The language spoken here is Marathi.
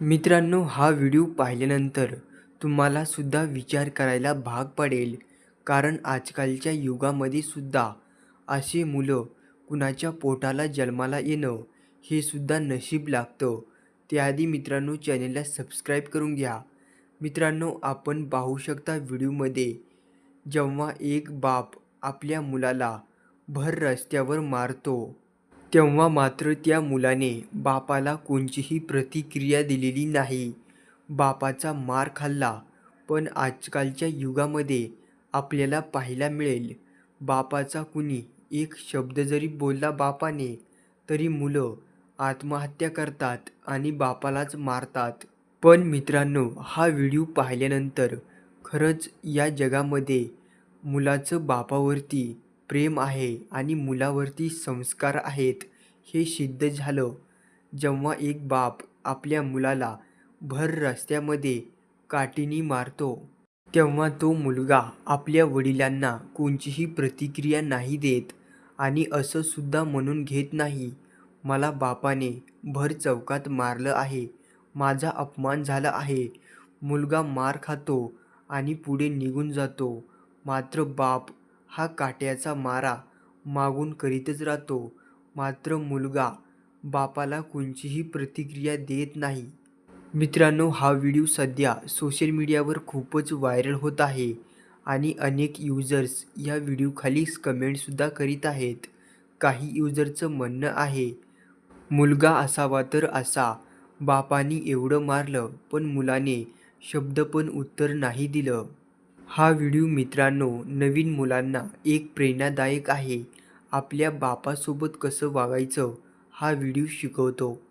मित्रांनो हा व्हिडिओ पाहिल्यानंतर तुम्हाला सुद्धा विचार करायला भाग पडेल. कारण आजकालच्या युगामध्ये सुद्धा असे मुलं कुणाच्या पोटाला जन्माला येणं हे सुद्धा नशीब लागतं. त्याआधी मित्रांनो चॅनेलला सबस्क्राईब करून घ्या. मित्रांनो आपण पाहू शकता व्हिडिओमध्ये जेव्हा एक बाप आपल्या मुलाला भर रस्त्यावर मारतो तेव्हा मात्र त्या मुलाने बापाला कोणतीही प्रतिक्रिया दिलेली नाही. बापाचा मार खाल्ला पण आजकालच्या युगामध्ये आपल्याला पाहायला मिळेल बापाचा कुणी एक शब्द जरी बोलला बापाने तरी मुलं आत्महत्या करतात आणि बापालाच मारतात. पण मित्रांनो हा व्हिडिओ पाहिल्यानंतर खरंच या जगामध्ये मुलाचं बापावरती प्रेम आहे आणि मुलावरती संस्कार आहेत हे सिद्ध झालं. जेव्हा एक बाप आपल्या मुलाला भर रस्त्यामध्ये काठीने मारतो तेव्हा तो मुलगा आपल्या वडिलांना कोणतीही प्रतिक्रिया नाही देत आणि असं सुद्धा म्हणून घेत नाही मला बापाने भर चौकात मारलं आहे माझा अपमान झाला आहे. मुलगा मार खातो आणि पुढे निघून जातो. मात्र बाप हा काट्याचा मारा मागून करीतच राहतो. मात्र मुलगा बापाला कोणतीही प्रतिक्रिया देत नाही. मित्रांनो हा व्हिडिओ सध्या सोशल मीडियावर खूपच व्हायरल होत आहे आणि अनेक युजर्स या व्हिडिओखाली कमेंटसुद्धा करीत आहेत. काही युजरचं म्हणणं आहे मुलगा असावा तर असा. बापानी एवढं मारलं पण मुलाने शब्द पण उत्तर नाही दिलं. हा व्हिडिओ मित्रांनो नवीन मुलांना एक प्रेरणादायक आहे. आपल्या बापासोबत कसं वागायचं हा व्हिडिओ शिकवतो.